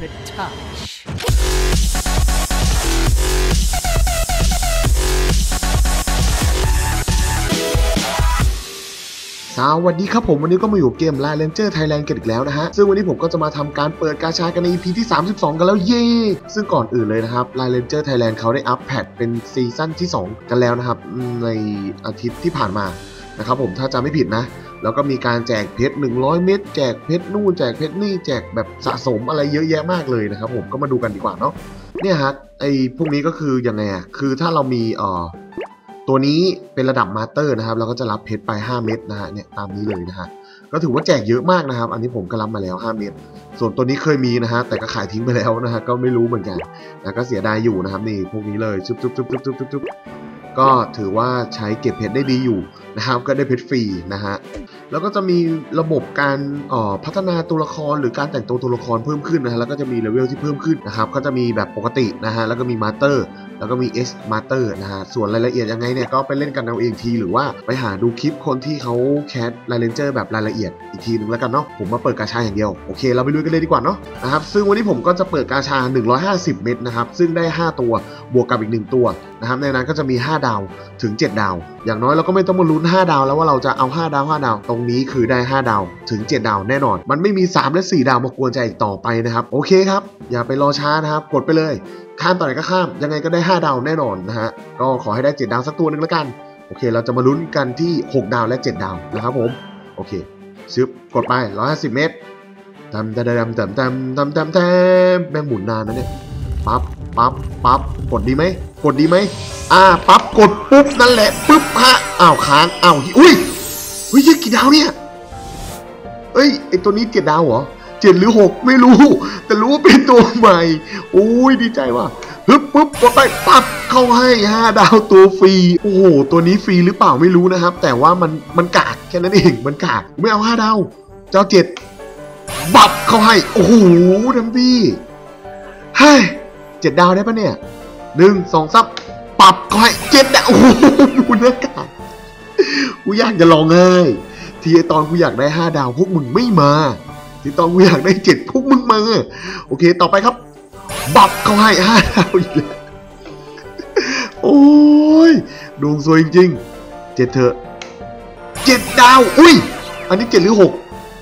could touch. สวัสดีครับผมวันนี้ก็มาอยู่เกม l ล n เ r Thailand กันอีกแล้วนะฮะ ซึ่งวันนี้ผมก็จะมาทำการเปิดกาชากันใน EP ที่ 32 กันแล้วเย่ซึ่งก่อนอื่นเลยนะครับ l ล n เ r Thailand เขาได้อัปแพทเป็นซีซั่นที่ 2 กันแล้วนะครับ ในอาทิตย์ที่ผ่านมานะครับผมถ้าจำไม่ผิดนะ แล้วก็มีการแจกเพชร100 เม็ดแจกเพชรนู่นแจกเพชรนี่แจกแบบสะสมอะไรเยอะแยะมากเลยนะครับผมก็มาดูกันดีกว่าเนาะเนี่ยฮะไอพวกนี้ก็คือยังไงอะคือถ้าเรามีเอ่อตัวนี้เป็นระดับมาสเตอร์นะครับเราก็จะรับเพชรไป 5 เม็ดนะฮะเนี่ยตามนี้เลยนะฮะก็ถือว่าแจกเยอะมากนะครับ อันนี้ผมก็รับมาแล้ว 5 เม็ดส่วนตัวนี้เคยมีนะฮะแต่ก็ขายทิ้งไปแล้วนะฮะก็ไม่รู้เหมือนกันนะก็เสียดายอยู่นะครับนี่พวกนี้เลยจุ๊บจุ๊บจุ๊บจุ๊บจุ๊บจุ๊บจุ๊บก็ถือว่าใช้เก็บเพชรได้ดีอยู่นะครับก็ได้เพชรฟรีนะฮะแล้วก็จะมีระบบการออพัฒนาตัวละครหรือการแต่งตัวตัวละครเพิ่มขึ้นนะฮะแล้วก็จะมีเลเวลที่เพิ่มขึ้นนะครับก็จะมีแบบปกตินะฮะแล้วก็มีมาสเตอร์แล้วก็มี S Master นะฮะ ส่วนรายละเอียดยังไงเนี่ย ก็ไปเล่นกันเอาเองที หรือว่าไปหาดูคลิปคนที่เขาแคสไลเลนเจอร์แบบรายละเอียดอีกทีนึงแล้วกันเนาะ ผมมาเปิดกาชาอย่างเดียว โอเค เราไปลุยกันเลยดีกว่าเนาะนะครับ ซึ่งวันนี้ผมก็จะเปิดกาชา 150 เม็ดนะครับ ซึ่งได้ 5 ตัว บวกกับอีก 1 ตัวนะครับ ในนั้นก็จะมี 5 ดาว ถึง 7 ดาวอย่างน้อยเราก็ไม่ต้องมาลุ้น 5 ดาวแล้วว่าเราจะเอา 5 ดาว 5 ดาว ตรงนี้คือได้ 5 ดาวถึง 7 ดาวแน่นอน มันไม่มี 3 และ 4 ดาวมากวนใจอีกต่อไปนะครับ โอเคครับ อย่าไปรอช้านะครับ กดไปเลย ข้ามต่อไหนก็ข้าม ยังไงก็ได้ 5 ดาวแน่นอนนะฮะ ก็ขอให้ได้ 7 ดาวสักตัวหนึ่งแล้วกัน โอเค เราจะมาลุ้นกันที่ 6 ดาวและ 7 ดาวนะครับผม โอเคซืบกดไป 150 เมตรตามตามตามตามตามตามตามแม่งหมุนนานนะเนี่ย ปั๊บ ปั๊บปั๊บกดดีไหมกดดีไหมอ่าปั๊บกดปุ๊บนั่นแหละปุ๊บฮะอ้าวค้างอ้าวอุ้ยเฮ้ยกี่ดาวเนี่ยเอ้ยไอตัวนี้เจ็ดดาวเหรอเจ็ดหรือหกไม่รู้ แต่รู้ว่าเป็นตัวใหม่โอ้ยดีใจว่ะฮึบปุ๊บกดไปปั๊บเข้าให้ห้าดาวตัวฟรีโอ้โหตัวนี้ฟรีหรือเปล่าไม่รู้นะครับ แต่ว่ามันมันกากแค่นั้นเองมันกากไม่เอาห้าดาวเจ้าเจ็ดบับเข้าให้โอ้โหดัมบี้เฮ้ย เจ็ดดาวได้ปะเนี่ยหนึ่งสองสามปรับเข้าให้เจ็ดดาวโอ้โหดูเนื้อกากกูอยากจะลองเลยทีตอนกูอยากได้ห้าดาวพวกมึงไม่มา ทีตอนกูอยากได้เจ็ดพวกมึงมาโอเค ต่อไปครับ บับเขาให้ห้าดาวอีกแล้วโอ้ยดวงสวยจริงๆเจ็ดเถอะเจ็ดดาว อุ้ย อันนี้เจ็ดหรือหก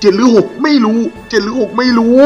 เจ็ดหรือหกไม่รู้เจ็ดหรือหกไม่รู้